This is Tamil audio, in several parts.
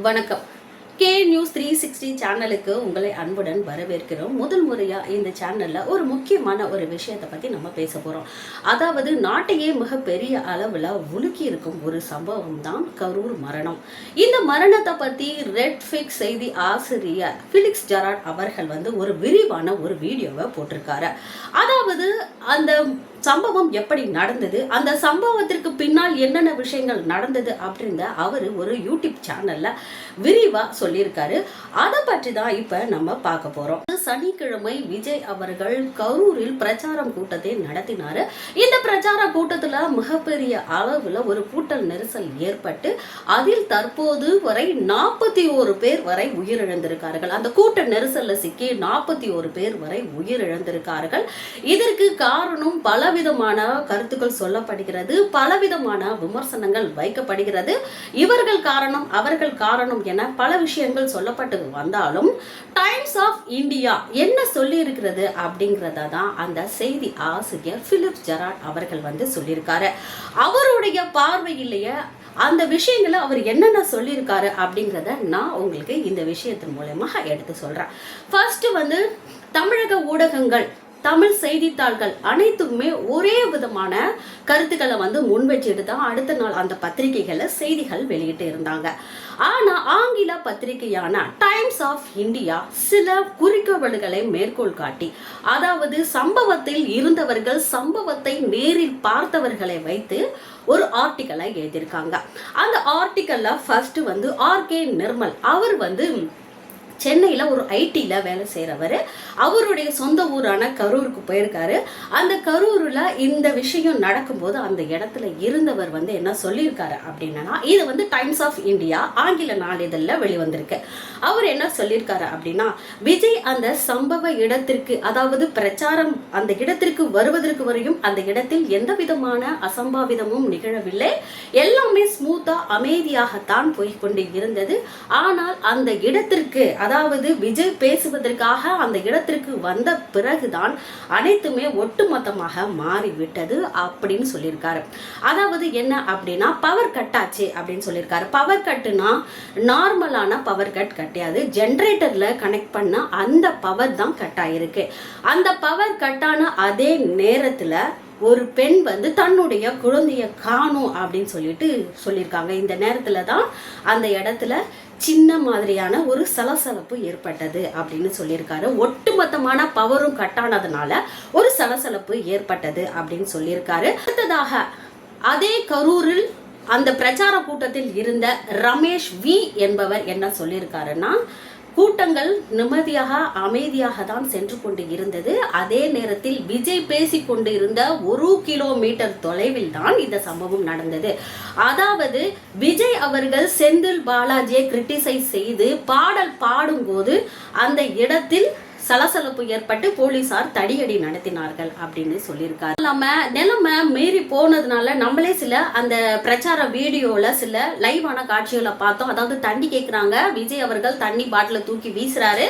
வணக்கம். கே நியூஸ் த்ரீ சிக்ஸ்டி சேனலுக்கு உங்களை அன்புடன் வரவேற்கிறோம். முதல் முறையாக இந்த சேனலில் ஒரு முக்கியமான ஒரு விஷயத்தை பற்றி நம்ம பேச போகிறோம் அதாவது நாட்டையே மிகப்பெரிய அளவில் உலுக்கி இருக்கும் ஒரு சம்பவம் தான் கரூர் மரணம். இந்த மரணத்தை பற்றி ரெட் ஃபிக்ஸ் செய்தி ஆசிரியர் ஃபிலிக்ஸ் ஜெராட் அவர்கள் வந்து ஒரு விரிவான ஒரு வீடியோவை போட்டிருக்காரு. அதாவது அந்த சம்பவம் எப்படி நடந்தது? அந்த சம்பவத்திற்கு பின்னால் என்னென்ன விஷயங்கள் நடந்தது அப்படின்ற அவர் ஒரு யூடியூப் சேனல்ல விரிவா சொல்லியிருக்காரு. அதை பற்றி தான் இப்ப நம்ம பார்க்க போறோம். சனிக்கிழமை விஜய் அவர்கள் கரூரில் பிரச்சாரம் கூட்டத்தை நடத்தினாரு. இந்த பிரச்சார கூட்டத்துல மிகப்பெரிய அளவுல ஒரு கூட்டல் நெரிசல் ஏற்பட்டு அதில் தற்போது வரை நாற்பத்தி ஒரு பேர் வரை உயிரிழந்திருக்கார்கள். அந்த கூட்ட நெரிசல்ல சிக்கி நாற்பத்தி ஒரு பேர் வரை உயிரிழந்திருக்கார்கள். இதற்கு காரணம் பல பலவிதமான கருத்துக்கள் சொல்லப்படுகிறது பலவிதமான விமர்சனங்கள் வைக்கப்படுகிறது. இவர்கள் காரணம் அவர்கள் காரணம் என பல விஷயங்கள் சொல்லப்பட்டு வந்தாலும் டைம்ஸ் ஆஃப் இந்தியா என்ன சொல்லி இருக்கிறது அப்படிங்கிறத தான் அந்த செய்தி ஆசிரியர் பிலிப் ஜெராட் அவர்கள் வந்து சொல்லியிருக்காரு. அவருடைய பார்வையிலேயே அந்த விஷயங்களை அவர் என்னென்ன சொல்லியிருக்காரு அப்படிங்கிறத நான் உங்களுக்கு இந்த விஷயத்தின் மூலமாக எடுத்து சொல்கிறேன் ஃபர்ஸ்ட் வந்து தமிழக ஊடகங்கள் தமிழ் செய்தித்தாள்கள் அனைத்துமே ஒரே விதமான கருத்துக்களை வந்து முன்வச்சுட்டு தான் அடுத்த நாள் அந்த பத்திரிகைகளை செய்திகள் வெளியிட்டு இருந்தாங்க. ஆனா ஆங்கில பத்திரிகையான டைம்ஸ் ஆஃப் இந்தியா சில குறிக்கோள்களை மேற்கோள் காட்டி அதாவது சம்பவத்தில் இருந்தவர்கள் சம்பவத்தை நேரில் பார்த்தவர்களை வைத்து ஒரு ஆர்டிக்கலை எழுதியிருக்காங்க. அந்த ஆர்டிக்கல்ல ஃபர்ஸ்ட் வந்து ஆர்கே நிர்மல் அவர் வந்து சென்னையில் ஒரு ஐடியில் வேலை செய்கிறவர் அவருடைய சொந்த ஊரான கரூருக்கு போயிருக்காரு. அந்த கரூரில் இந்த விஷயம் நடக்கும்போது அந்த இடத்துல இருந்தவர் வந்து என்ன சொல்லியிருக்காரு அப்படின்னா இது வந்து டைம்ஸ் ஆஃப் இந்தியா ஆங்கில நாளிதழில் வெளிவந்திருக்கு. அவர் என்ன சொல்லியிருக்காரு அப்படின்னா விஜய் அந்த சம்பவ இடத்திற்கு அதாவது பிரச்சாரம் அந்த இடத்திற்கு வருவதற்கு வரையும் அந்த இடத்தில் எந்த விதமான அசம்பாவிதமும் நிகழவில்லை. எல்லாமே ஸ்மூத்தாக அமைதியாகத்தான் போய்கொண்டு இருந்தது. ஆனால் அந்த இடத்திற்கு அதாவது அதாவது விஜய் பேசுவதற்காக அந்த இடத்திற்கு வந்த பிறகுதான் அனைத்துமே ஒட்டுமொத்தமாக மாறிவிட்டது அப்படின்னு சொல்லியிருக்காரு. அதாவது என்ன அப்படின்னா பவர் கட் ஆச்சு அப்படின்னு சொல்லியிருக்காரு. பவர் கட்டுனா நார்மலான பவர் கட் கிடையாது. ஜென்ரேட்டர்ல கனெக்ட் பண்ண அந்த பவர் தான் கட் ஆயிருக்கு. அந்த பவர் கட்டான அதே நேரத்துல ஒரு பெண் வந்து தன்னுடைய குழந்தைய காணும் அப்படின்னு சொல்லிட்டு சொல்லியிருக்காங்க. இந்த நேரத்துல தான் அந்த இடத்துல சின்ன மாதிரியான ஒரு சலசலப்பு ஏற்பட்டது அப்படின்னு சொல்லியிருக்காரு. ஒட்டுமொத்தமான பவரும் கட்டானதுனால ஒரு சலசலப்பு ஏற்பட்டது அப்படின்னு சொல்லியிருக்காரு. அடுத்ததாக அதே கரூரில் அந்த பிரச்சார கூட்டத்தில் இருந்த ரமேஷ் வி என்பவர் என்ன சொல்லியிருக்காருன்னா கூட்டங்கள் நிம்மதியாக அமைதியாக தான் சென்று கொண்டு இருந்தது. அதே நேரத்தில் விஜய் பேசி கொண்டு இருந்த ஒரு கிலோமீட்டர் தொலைவில் தான் இந்த சம்பவம் நடந்தது. அதாவது விஜய் அவர்கள் செந்தில் பாலாஜியை கிரிட்டிசைஸ் செய்து பாடல் பாடும்போது அந்த இடத்தில் சலசலப்பு ஏற்பட்டு போலீசார் தடியடி நடத்தினார்கள் அப்படின்னு சொல்லியிருக்காரு. இல்லாம நிலைமை மீறி போனதுனால நம்மளே சில அந்த பிரச்சார வீடியோல சில லைவான காட்சிகளை பார்த்தோம். அதாவது தண்ணி கேட்குறாங்க விஜய் அவர்கள் தண்ணி பாட்டில தூக்கி வீசுறாரு.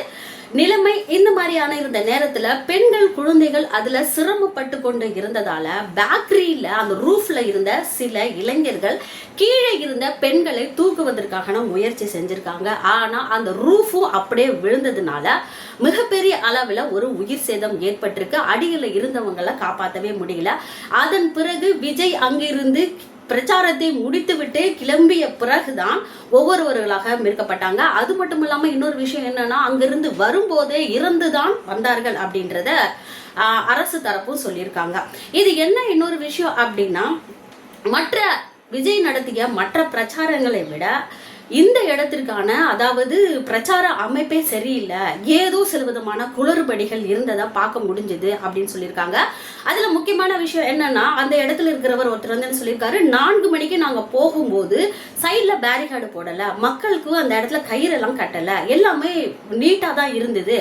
நிலைமை இந்த மாதிரியான இருந்த நேரத்துல பெண்கள் குழந்தைகள் அதுல சிரமப்பட்டு கொண்டு இருந்ததால பேக்கரியில அந்த ரூஃப்ல இருந்த சில இளைஞர்கள் கீழே இருந்த பெண்களை தூக்குவதற்கான முயற்சி செஞ்சிருக்காங்க. ஆனா அந்த ரூஃபும் அப்படியே விழுந்ததுனால மிகப்பெரிய அளவில் ஒரு உயிர் சேதம் ஏற்பட்டிருக்கு. அடியில் இருந்தவங்களை காப்பாற்றவே முடியல. அதன் பிறகு விஜய் அங்கிருந்து பிரச்சாரத்தை முடித்துவிட்டு கிளம்பிய பிறகுதான் ஒவ்வொருவர்களாக மீட்கப்பட்டாங்க. அது மட்டும் இல்லாமல் இன்னொரு விஷயம் என்னன்னா அங்கிருந்து வரும்போதே இறந்துதான் வந்தார்கள் அப்படின்றத அரசு தரப்பும் சொல்லியிருக்காங்க. இது என்ன இன்னொரு விஷயம் அப்படின்னா மற்ற விஜய் நடத்திய மற்ற பிரச்சாரங்களை விட இந்த இடத்திற்கான அதாவது பிரச்சார அமைப்பே சரியில்லை. ஏதோ சில விதமான குளறுபடிகள் இருந்ததா பார்க்க முடிஞ்சது அப்படின்னு சொல்லியிருக்காங்க. அதுல முக்கியமான விஷயம் என்னன்னா அந்த இடத்துல இருக்கிறவர் ஒருத்தர் வந்து சொல்லியிருக்காரு? நான்கு மணிக்கு நாங்க போகும்போது சைட்ல பேரிகார்டு போடல. மக்களுக்கு அந்த இடத்துல கயிறெல்லாம் கட்டல. எல்லாமே நீட்டா தான் இருந்தது.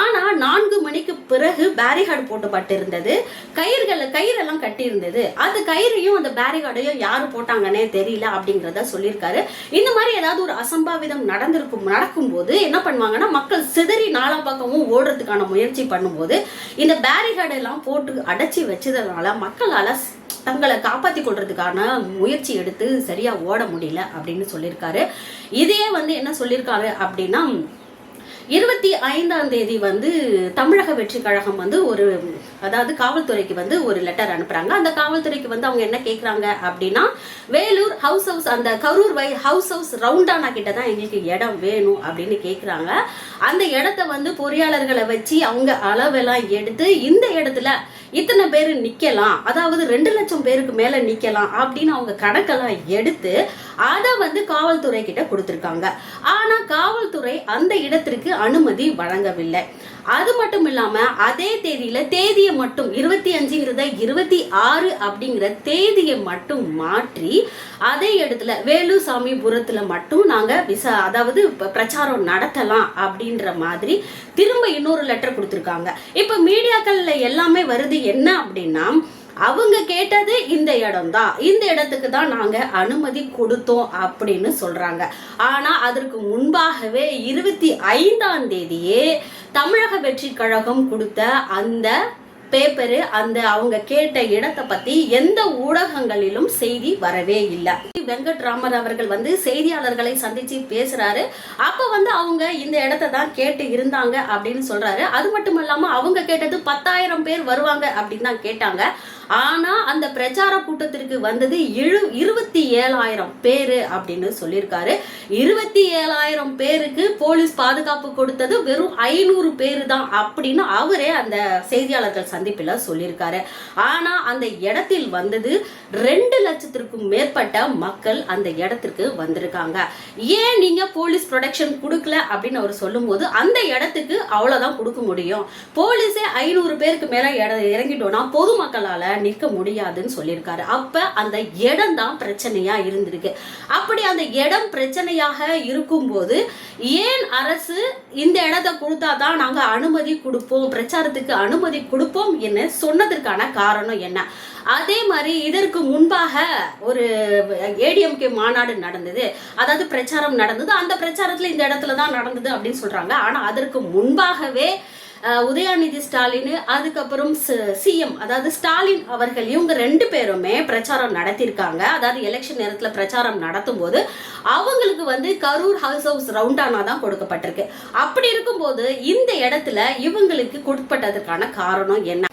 ஆனா நான்கு மணிக்கு பிறகு பேரிகார்டு போட்டுப்பட்டு இருந்தது கயிறுகள் கயிறெல்லாம் கட்டி இருந்தது அது கயிறையும் அந்த பேரிகார்டையும் யாரு போட்டாங்கன்னே தெரியல அப்படிங்கிறத சொல்லியிருக்காரு. இந்த மாதிரி ஏதாவது ஒரு அசம்பாவிதம் நடந்திருக்கும் நடக்கும்போது என்ன பண்ணுவாங்கன்னா மக்கள் சிதறி நாலா பக்கமும் ஓடுறதுக்கான முயற்சி பண்ணும்போது இந்த பேரிகார்டு எல்லாம் போட்டு அடைச்சி வச்சதுனால மக்களால் தங்களை காப்பாற்றி கொள்றதுக்கான முயற்சி எடுத்து சரியாக ஓட முடியல அப்படின்னு சொல்லியிருக்காரு. இதே வந்து என்ன சொல்லியிருக்காரு அப்படின்னா இருபத்தி ஐந்தாம் தேதி வந்து தமிழக வெற்றி கழகம் வந்து ஒரு அதாவது காவல்துறைக்கு வந்து ஒரு லெட்டர் அனுப்புறாங்க. அந்த காவல்துறைக்கு வந்து அவங்க என்ன கேட்குறாங்க அப்படின்னா வேலூர் ஹவுஸ் ஹவுஸ் அந்த கரூர் வை ஹவுஸ் ஹவுஸ் ரவுண்டானா கிட்ட தான் எங்களுக்கு இடம் வேணும் அப்படின்னு கேட்குறாங்க அந்த இடத்த வந்து பொறியாளர்களை வச்சு அவங்க அளவெல்லாம் எடுத்து இந்த இடத்துல இத்தனை பேர் நிற்கலாம் அதாவது ரெண்டு லட்சம் பேருக்கு மேலே நிற்கலாம் அப்படின்னு அவங்க கணக்கெல்லாம் எடுத்து அதை வந்து காவல்துறை கிட்ட கொடுத்துருக்காங்க. ஆனா காவல்துறை அந்த இடத்திற்கு அனுமதி வழங்கவில்லை. அது மட்டும் இல்லாம அதே தேதியில தேதியை மட்டும் இருபத்தி அஞ்சுங்கிறத இருபத்தி ஆறு அப்படிங்கிற தேதியை மட்டும் மாற்றி அதே இடத்துல வேலூர் சாமிபுரத்துல மட்டும் நாங்க விசா அதாவது பிரச்சாரம் நடத்தலாம் அப்படின்ற மாதிரி திரும்ப இன்னொரு லெட்டர் கொடுத்துருக்காங்க. இப்ப மீடியாக்கள்ல எல்லாமே வருது என்ன அப்படின்னா அவங்க கேட்டது இந்த இடம் தான் இந்த இடத்துக்கு தான் நாங்க அனுமதி கொடுத்தோம் அப்படின்னு சொல்றாங்க. ஆனா அதற்கு முன்பாகவே இருபத்தி ஐந்தாம் தேதியே தமிழக வெற்றி கழகம் கொடுத்த அந்த பேப்பரு அந்த அவங்க கேட்ட இடத்தை பத்தி எந்த ஊடகங்களிலும் செய்தி வரவே இல்லை. வெங்கட்ராமர் அவர்கள் வந்து செய்தியாளர்களை சந்திச்சு பேசுறாரு. அப்ப வந்து அவங்க இந்த இடத்த தான் கேட்டு இருந்தாங்க அப்படின்னு சொல்றாரு. அது மட்டும் இல்லாம அவங்க கேட்டது பத்தாயிரம் பேர் வருவாங்க அப்படின்னு தான் கேட்டாங்க. ஆனா அந்த பிரச்சார கூட்டத்திற்கு வந்தது இழு இருபத்தி ஏழாயிரம் பேரு அப்படின்னு சொல்லியிருக்காரு. இருபத்தி ஏழாயிரம் பேருக்கு போலீஸ் பாதுகாப்பு கொடுத்தது வெறும் ஐநூறு பேரு தான் அப்படின்னு அவரே அந்த செய்தியாளர்கள் சந்திப்பில் சொல்லியிருக்காரு. ஆனா அந்த இடத்தில் வந்தது ரெண்டு லட்சத்திற்கும் மேற்பட்ட மக்கள் அந்த இடத்திற்கு வந்திருக்காங்க. ஏன் நீங்க போலீஸ் ப்ரொடெக்ஷன் கொடுக்கல அப்படின்னு அவர் சொல்லும்போது அந்த இடத்துக்கு அவ்வளோதான் கொடுக்க முடியும். போலீஸே ஐநூறு பேருக்கு மேலே இட- இறங்கிட்டோம்னா பொதுமக்களால் நிற்க முடியாதுன்னு சொல்லியிருக்காரு. அப்போ அந்த இடம் தான் பிரச்சனையாக இருந்திருக்கு. அப்படி அந்த இடம் பிரச்சனையாக இருக்கும்போது ஏன் அரசு இந்த இடத்த கொடுத்தாதான் நாங்கள் அனுமதி கொடுப்போம் பிரச்சாரத்துக்கு அனுமதி கொடுப்போம் என்று சொன்னதற்கான காரணம் என்ன? அதே மாதிரி இதற்கு முன்பாக ஒரு ஏடிஎம்கே மாநாடு நடந்தது. அதாவது பிரச்சாரம் நடந்தது. அந்த பிரச்சாரத்தில் இந்த இடத்துல தான் நடந்தது அப்படின்னு சொல்கிறாங்க ஆனால் அதற்கு முன்பாகவே உதயாநிதி ஸ்டாலின் அதுக்கப்புறம் சிஎம் அதாவது ஸ்டாலின் அவர்கள் இவங்க ரெண்டு பேருமே பிரச்சாரம் நடத்தியிருக்காங்க. அதாவது எலெக்ஷன் நேரத்தில் பிரச்சாரம் நடத்தும் போது அவங்களுக்கு வந்து கரூர் ஹவுஸ் ஹவுஸ் ரவுண்டானா தான் கொடுக்கப்பட்டிருக்கு. அப்படி இருக்கும்போது இந்த இடத்துல இவங்களுக்கு கொடுக்கப்பட்டதற்கான காரணம் என்ன?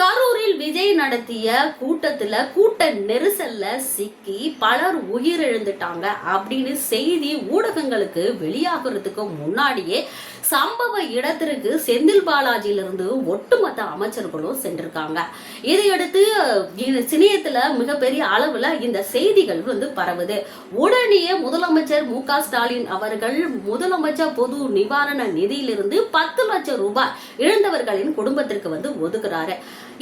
கரூர் கரூரில் விஜய் நடத்திய கூட்டத்துல கூட்ட நெரிசல்ல சிக்கி பலர் உயிரிழந்துட்டாங்க அப்படின்னு செய்தி ஊடகங்களுக்கு வெளியாகிறதுக்கு முன்னாடியே சம்பவ இடத்திற்கு செந்தில் பாலாஜியிலிருந்து ஒட்டுமொத்த அமைச்சர்களும் சென்றிருக்காங்க. இதையடுத்து இது சினியத்துல மிகப்பெரிய அளவுல இந்த செய்திகள் வந்து பரவுது. உடனே முதலமைச்சர் மு க ஸ்டாலின் அவர்கள் முதலமைச்சர் பொது நிவாரண நிதியிலிருந்து பத்து லட்சம் ரூபாய் இழந்தவர்களின் குடும்பத்திற்கு வந்து ஒதுக்குறாரு.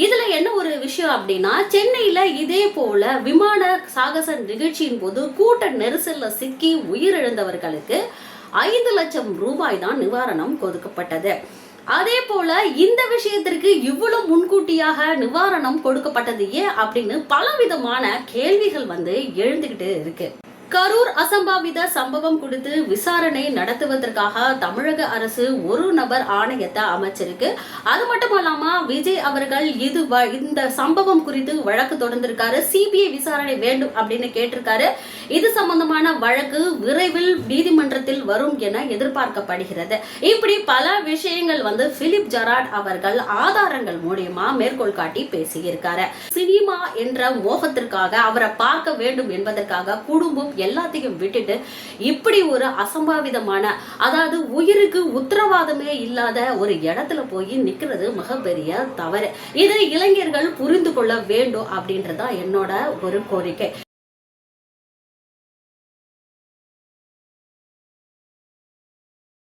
இதுல என்ன ஒரு விஷயம் அப்படின்னா சென்னையில இதே போல விமான சாகச நிகழ்ச்சியின் போது கூட்ட நெரிசல்ல சிக்கி உயிரிழந்தவர்களுக்கு ஐந்து லட்சம் ரூபாய் தான் நிவாரணம் கொடுக்கப்பட்டது. அதே போல இந்த விஷயத்திற்கு இவ்வளவு முன்கூட்டியாக நிவாரணம் கொடுக்கப்பட்டது ஏன் அப்படின்னு பலவிதமான கேள்விகள் வந்து எழுந்துகிட்டு இருக்கு. கரூர் அசம்பாவித சம்பவம் குறித்து விசாரணை நடத்துவதற்காக தமிழக அரசு ஒரு நபர் ஆணையத்தை அமைச்சிருக்கு. அது மட்டும் இல்லாம விஜய் அவர்கள் இது வ- இந்த சம்பவம் குறித்து வழக்கு தொடர்ந்திருக்காரு. சிபிஐ விசாரணை வேண்டும் அப்படின்னு கேட்டிருக்காரு. இது சம்பந்தமான வழக்கு விரைவில் நீதிமன்றத்தில் வரும் என எதிர்பார்க்கப்படுகிறது. இப்படி பல விஷயங்கள் வந்து பிலிப் ஜெராட் அவர்கள் ஆதாரங்கள் மூலியமா மேற்கோள் காட்டி பேசியிருக்காரு. சினிமா என்ற மோகத்திற்காக அவரை பார்க்க வேண்டும் என்பதற்காக குடும்பம் எல்லாத்தையும் விட்டுட்டு இப்படி ஒரு அசம்பாவிதமான அதாவது உயிருக்கு உத்தரவாதமே இல்லாத ஒரு இடத்துல போய் நிற்கிறது மிகப்பெரிய தவறு. இதை இளைஞர்கள் புரிந்து கொள்ள வேண்டும் அப்படின்றதான் என்னோட ஒரு கோரிக்கை.